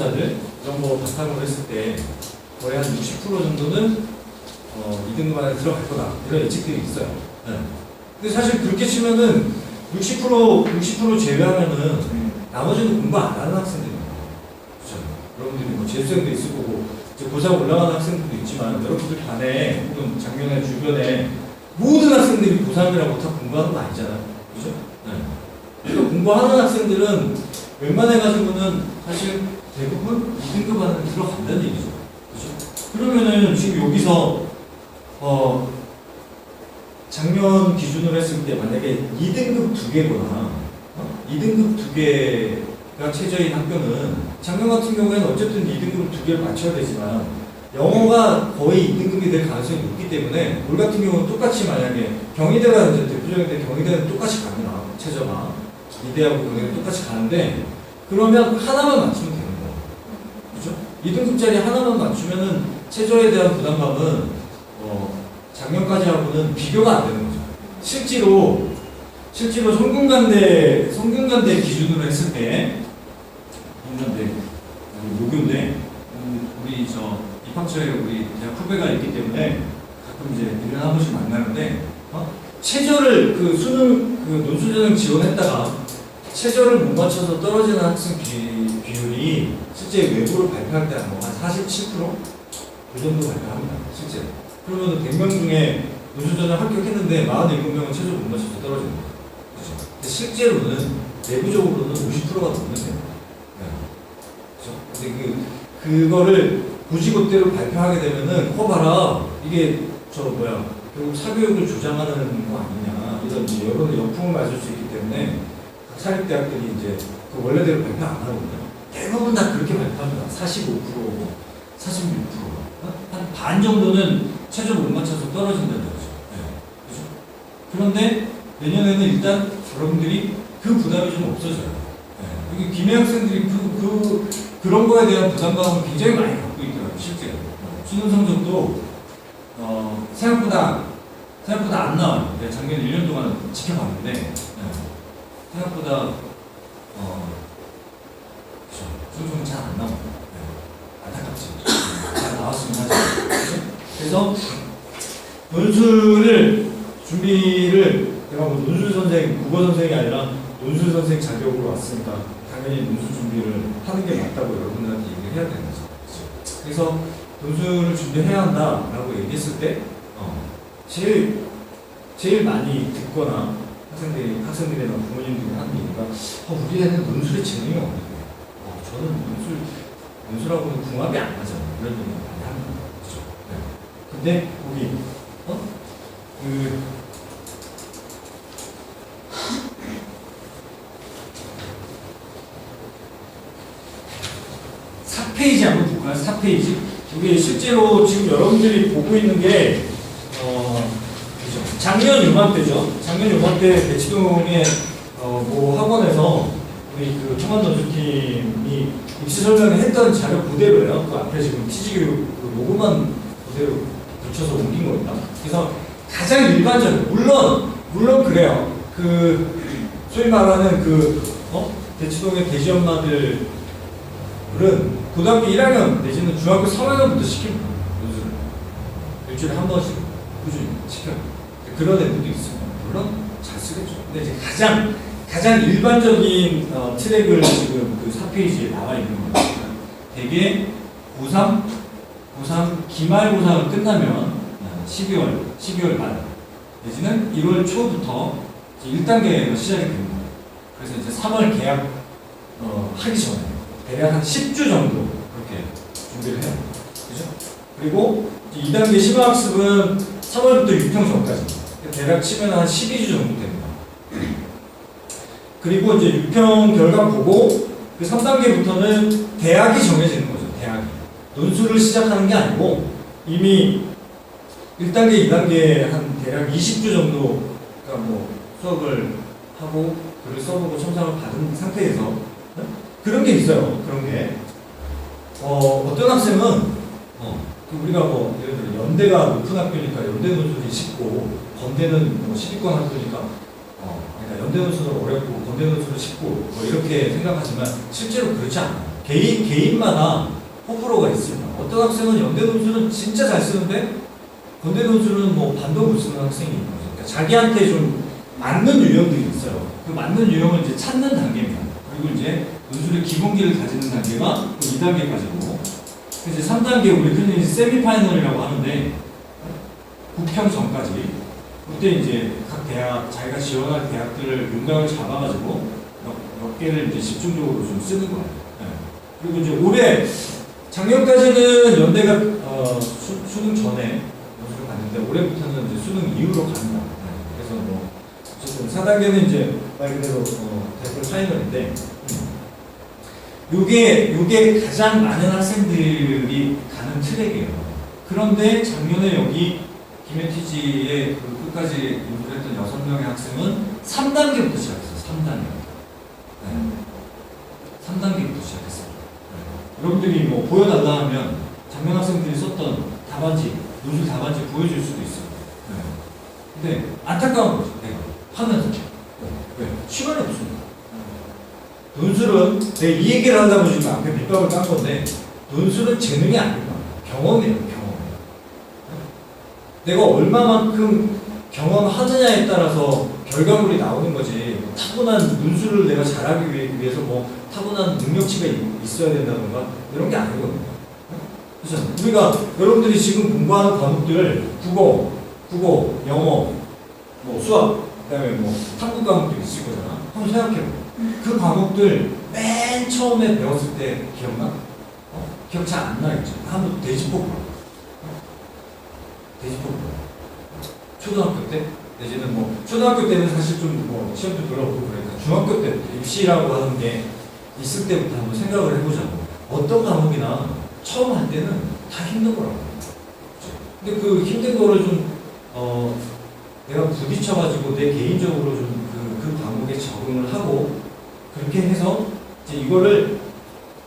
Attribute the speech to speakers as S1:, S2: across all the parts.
S1: 자들 이런 거 바탕으로 했을 때 거의 한 60% 정도는 어, 2등급 안에 들어갈 거다 이런 예측들이 있어요. 네. 근데 사실 그렇게 치면은 60% 60% 제외하면은 나머지는 공부 안 하는 학생들입니다. 그렇죠. 여러분들이 뭐 재수생도 있을 거고 이제 고3 올라가는 학생들도 있지만 여러분들 반에 혹은 작년에 주변에 모든 학생들이 고3이라고 다 공부하는 거 아니잖아요. 그죠? 네. 그러니까 공부하는 학생들은 웬만해가지고는 사실 대부분 2등급 안에 들어간다는 얘기죠. 그죠? 그러면은 지금 여기서 어 작년 기준으로 했을 때 만약에 2등급 두 개거나 어? 2등급 두 개가 최저인 학교는 작년 같은 경우에는 어쨌든 2등급 두 개를 맞춰야 되지만 영어가 거의 2등급이 될 가능성이 높기 때문에 올 같은 경우는 똑같이 만약에 경희대가 이제 대표적인데 경희대는 똑같이 가거나 최저가 이대하고 경희대 똑같이 가는데 그러면 하나만 맞추면? 2등급짜리 하나만 맞추면은 최저에 대한 부담감은 어, 작년까지 하고는 비교가 안 되는 거죠. 실제로 실제로 성균관대 성균관대 기준으로 했을 때 성균관대 모교인데 음, 우리 저 입학처에 우리 대학 후배가 있기 때문에 가끔 이제 일년한 번씩 만나는데 어? 최저를 그 수능 그 논술전형 지원했다가 최저를 못 맞춰서 떨어지는 학생 비, 비율이 실제 외부로 발표할 때 한 47%? 그 정도 발표합니다. 실제. 그러면 100명 중에 논술전형 합격했는데 47명은 최저 못 맞춰서 떨어지는 거예요. 그죠? 근데 실제로는 내부적으로는 50%가 넘는 거예요. 네. 그죠? 근데 그, 그거를 그대로 발표하게 되면은, 어, 봐라. 이게, 저, 뭐야. 결국 사교육을 조장하는 거 아니냐. 이런 여론의 역풍을 맞을 수 있기 때문에, 각 사립대학들이 이제 그 원래대로 발표 안 하거든요. 대부분 다 그렇게 발표합니다. 45%, 46%. 한 반 정도는 최저 못 맞춰서 떨어진다는 거죠. 네. 그죠? 그런데 내년에는 일단 여러분들이 그 부담이 좀 없어져요. 네. 이게 기내 학생들이 그, 그, 그런 거에 대한 부담감을 굉장히 많이 갖고 있더라고요, 실제로. 어, 수능 성적도, 어, 생각보다, 생각보다 안 나와요. 작년 1년 동안 지켜봤는데, 네. 생각보다, 어, 수능 잘 안. 네. 안타깝지. 잘 나왔으면 하죠. 그래서, 논술을, 준비를, 내가 뭐 논술 선생, 국어 선생이 아니라 논술 선생 자격으로 왔으니까 당연히 논술 준비를 하는 게 맞다고 여러분들한테 얘기를 해야 되는 거죠. 그죠? 그래서 논술을 준비해야 한다라고 얘기했을 때, 어, 제일, 제일 많이 듣거나 학생들이, 학생들이나 부모님들이 하는 얘기가, 어, 우리 애는 논술에 재능이 어, 저는 논술, 논술하고는 궁합이 안 맞아요. 이런 얘기 많이 합니다. 그죠? 네. 근데 거기, 어? 그, 4페이지 한번 볼까요? 4페이지. 이게 실제로 지금 여러분들이 보고 있는 게, 어, 그죠. 작년 요맘때죠. 작년 요맘때 대치동의 어, 뭐 학원에서 우리 그 통합 노조팀이 입시 설명을 했던 자료 그대로예요. 그 앞에 지금 티지교육 그 로고만 그대로 붙여서 옮긴 겁니다. 그래서 가장 일반적인, 물론, 물론 그래요. 그, 소위 말하는 그, 어? 대치동의 돼지 엄마들 은 고등학교 1학년 내지는 중학교 3학년부터 시킵니다. 요즘 일주일에 한 번씩 꾸준히 시켜요. 그런 애들도 있습니다. 물론 잘 쓰겠죠. 근데 이제 가장 가장 일반적인 어, 트랙을 지금 그 4페이지에 나와 있는 겁니다. 대개 고3 고3 기말고사가 끝나면 어, 12월 12월 말 내지는 1월 초부터 이제 1단계가 시작이 됩니다. 그래서 이제 3월 계약 어, 하기 전에 대략 한 10주 정도 그렇게 준비를 해요. 그죠? 그리고 이제 2단계 심화학습은 3월부터 6평 전까지. 대략 치면 한 12주 정도 됩니다. 그리고 이제 6평 결과 보고 그 3단계부터는 대학이 정해지는 거죠. 대학이. 논술을 시작하는 게 아니고 이미 1단계, 2단계 한 대략 20주 정도 그러니까 뭐 수업을 하고 글을 써보고 첨삭을 받은 상태에서 그런 게 있어요. 그런 게. 어, 어떤 학생은, 어, 그 우리가 뭐, 예를 들어 연대가 높은 학교니까 연대 논술이 쉽고, 건대는 뭐 10위권 학교니까, 어, 그러니까 연대 논술은 어렵고, 건대 논술은 쉽고, 뭐 이렇게 생각하지만, 실제로 그렇지 않아요. 개인 개인마다 호불호가 있습니다. 어떤 학생은 연대 논술은 진짜 잘 쓰는데 건대 논술은 뭐 반도 못 쓰는 학생이 있는 거죠. 그러니까 자기한테 좀 맞는 유형들이 있어요. 그 맞는 유형을 이제 찾는 단계입니다. 그리고 이제 논술의 기본기를 가지는 단계가 또 2단계까지고 이제 3단계 우리 흔히 세미파이널이라고 하는데 국평 전까지 그때 이제 각 대학 자기가 지원할 대학들을 윤곽을 잡아가지고 몇, 몇 개를 이제 집중적으로 좀 쓰는 거예요. 네. 그리고 이제 올해 작년까지는 연대가 어, 수, 수능 전에 연수를 갔는데 올해부터는 이제 수능 이후로 갑니다. 네. 그래서 뭐 어쨌든 4단계는 이제 말 그대로 어, 대표 파이널인데 요게 요게 가장 많은 학생들이 가는 트랙이에요. 그런데 작년에 여기 김혜티지의 그 끝까지 인솔했던 여섯 명의 학생은 3단계부터 시작했어요. 3단계. 네. 3단계부터 시작했어요. 네. 여러분들이 뭐 보여달라 하면 작년 학생들이 썼던 답안지, 노출 답안지 보여줄 수도 있어요. 네. 근데 안타까운 거죠. 내가 하면서. 네. 왜? 시간이 없습니다. 논술은 내가 이 얘기를 한다고 지금 앞에 밑밥을 깐 건데 논술은 재능이 아닙니다. 경험이에요, 경험. 내가 얼마만큼 경험하느냐에 따라서 결과물이 나오는 거지. 타고난 논술을 내가 잘하기 위해- 위해서 뭐 타고난 능력치가 있- 있어야 된다던가 이런 게 아니거든요. 그렇죠? 우리가 여러분들이 지금 공부하는 과목들 국어, 국어, 영어, 뭐 수학, 그다음에 뭐 탐구 과목도 있을 거잖아. 한번 생각해봐. 그 과목들 맨 처음에 배웠을 때 기억나? 어? 기억 잘 안 나겠죠? 한번 되짚어봐. 어? 되짚어봐. 초등학교 때? 내지는 뭐, 초등학교 때는 사실 좀 뭐, 시험도 들어보고 그러니까 중학교 때 입시라고 하는 게 있을 때부터 한번 생각을 해보자고. 어떤 과목이나 처음 할 때는 다 힘든 거라고. 근데 그 힘든 거를 좀, 어, 내가 부딪혀가지고 내 개인적으로 좀 그, 그 과목에 적응을 하고 그렇게 해서 이제 이거를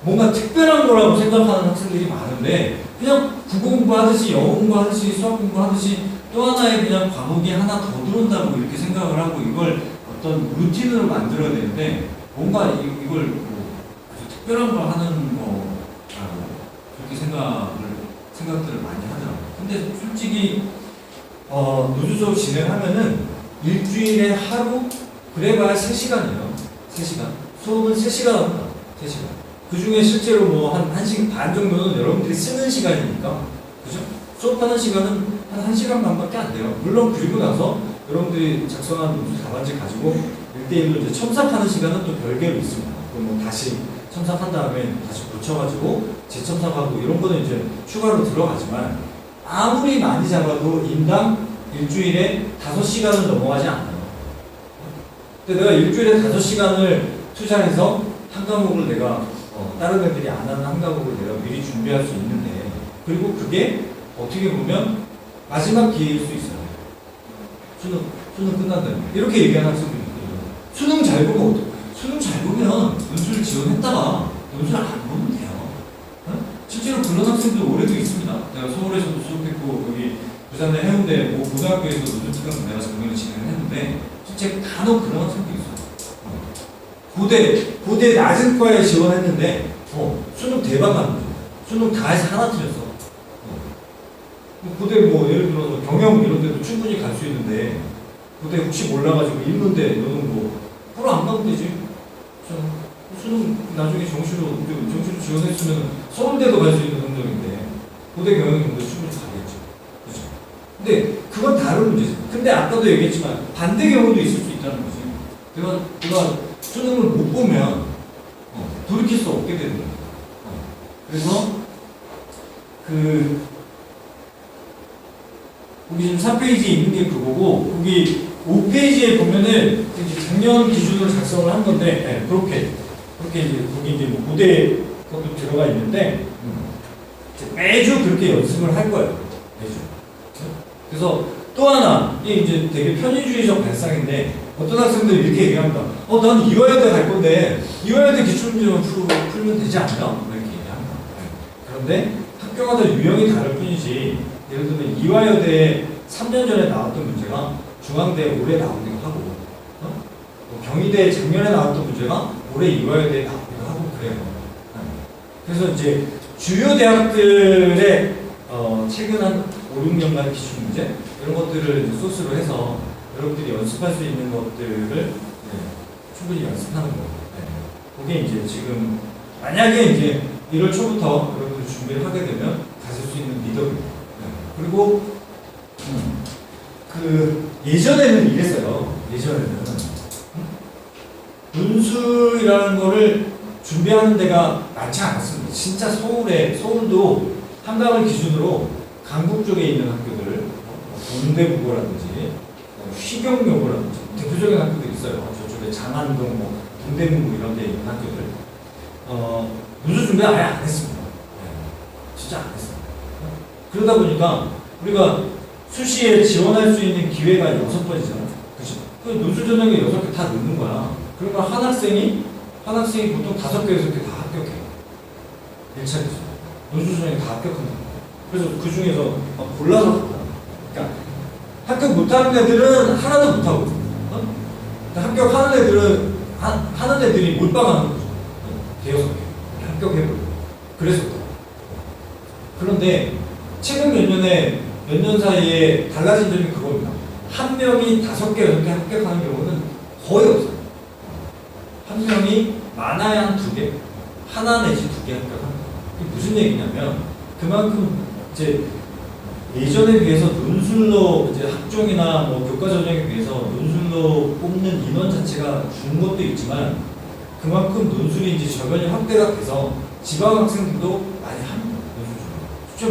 S1: 뭔가 특별한 거라고 생각하는 학생들이 많은데 그냥 국어 공부하듯이 영어 공부하듯이 수학 공부하듯이 또 하나의 그냥 과목이 하나 더 들어온다고 이렇게 생각을 하고 이걸 어떤 루틴으로 만들어야 되는데 뭔가 이, 이걸 뭐 특별한 걸 하는 거라고 그렇게 생각을 생각들을 많이 하더라고요. 근데 솔직히 어, 노조 수업 진행하면은 일주일에 하루 그래봐야 3시간이에요. 3시간. 수업은 3시간 합니다. 3시간. 그 중에 실제로 뭐 한 1시간 반 정도는 여러분들이 쓰는 시간이니까. 그죠? 수업하는 시간은 한 1시간 반밖에 안 돼요. 물론 그리고 나서 여러분들이 작성한 문제 답안지 가지고 1대1로 이제 첨삭하는 시간은 또 별개로 있습니다. 그럼 뭐 다시 첨삭한 다음에 다시 고쳐가지고 재첨삭하고 이런 거는 이제 추가로 들어가지만 아무리 많이 잡아도 인당 일주일에 5시간을 넘어가지 않아요. 근데 내가 일주일에 5시간을 투자해서 한 과목을 내가 어, 다른 애들이 안 하는 한 과목을 내가 미리 준비할 수 있는데 그리고 그게 어떻게 보면 마지막 기회일 수 있어요. 수능, 수능 끝난다. 이렇게 얘기하는 학생들이. 수능 잘 보면 어떡 수능 잘 보면 논술 지원했다가 논술 안 보면 돼요. 어? 실제로 그런 학생들 올해도 있습니다. 내가 서울에서도 수업했고 여기 부산의 해운대 뭐 고등학교에서 논술 특강 내가 작년에 진행을 했는데 실제 간혹 그런 학생도 있어요. 어. 고대 고대 낮은 과에 지원했는데 어, 수능 대박 거죠. 수능 다 해서 하나 틀렸어. 어. 고대 뭐 예를 들어서 경영 이런 데도 충분히 갈 수 있는데 고대 혹시 몰라가지고 있는데 너는 뭐 프로 안 가면 되지. 저 수능 나중에 정시로 정시로 지원했으면 서울대도 갈 수 있는 성적인데 고대 경영인도 충분히 가겠죠. 그렇죠. 근데 그건 다른 문제죠. 근데 아까도 얘기했지만 반대 경우도 있을 수 있다는 거지. 내가 내가 수능을 못 보면 어, 돌이킬 수 없게 되는 거예요. 어. 그래서 그 거기 지금 4페이지에 있는 게 그거고 거기 5페이지에 보면은 이제 작년 기준으로 작성을 한 건데 네, 그렇게 그렇게 이제 거기 이제 뭐 무대 것도 들어가 있는데 음, 매주 그렇게 연습을 할 거예요. 매주. 그래서 또 하나 이게 이제 되게 편의주의적 발상인데 어떤 학생들이 이렇게 얘기합니다. 어, 난 이화여대 갈 건데 이화여대 기출문제만 풀, 풀면 되지 않나? 이렇게 얘기합니다. 네. 그런데 학교마다 유형이 다를 뿐이지 예를 들면 이화여대 3년 전에 나왔던 문제가 중앙대 올해 나오기도 하고 어? 뭐 경희대 작년에 나왔던 문제가 올해 이화여대에 나오기도 하고 그래요. 네. 그래서 이제 주요 대학들의 어, 최근 한 5, 6년간 기출 문제 이런 것들을 소스로 해서 여러분들이 연습할 수 있는 것들을 네, 충분히 연습하는 거예요. 네. 그게 이제 지금 만약에 이제 1월 초부터 여러분들 준비를 하게 되면 가질 수 있는 미덕입니다. 네. 그리고 음, 그 예전에는 이랬어요. 예전에는 음? 분수이라는 거를 준비하는 데가 많지 않았습니다. 진짜 서울에 서울도 한강을 기준으로 강북 쪽에 있는 학교들, 뭐 동대국어라든지 뭐 휘경여고라든지 대표적인 학교들이 있어요. 저쪽에 장안동, 뭐 동대문구 이런 데 있는 학교들. 어, 분수 준비 아예 안 했습니다. 네, 진짜 안 했어요. 그러다 보니까 우리가 수시에 지원할 수 있는 기회가 여섯 번이잖아. 그죠? 그 논술 전형에 여섯 개 다 넣는 거야. 그러면 한 학생이, 한 학생이 보통 다섯 개, 여섯 개 다 합격해. 1차 기준. 논술 전형에 다 합격한다. 그래서 그 중에서 막 골라서 간다. 그러니까 합격 못하는 애들은 하나도 못하고, 어? 합격하는 애들은, 하, 하는 애들이 몰빵하는 거죠. 대여섯 개. 합격해버려. 그랬었다. 그런데 최근 몇 년에 몇 년 사이에 달라진 점이 그겁니다. 한 명이 다섯 개, 개 합격하는 경우는 거의 없어요. 한 명이 많아야 한 두 개, 하나 내지 두 개 합격하는. 이게 무슨 얘기냐면 그만큼 이제 예전에 비해서 논술로 이제 학종이나 뭐 교과 전형에 비해서 논술로 뽑는 인원 자체가 준 것도 있지만 그만큼 논술이 이제 저변이 확대가 돼서 지방 학생들도 많이 합니다.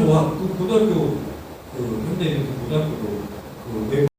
S1: 뭐 학- 그 고등학교 그 현대 그 고등학교도 그 외-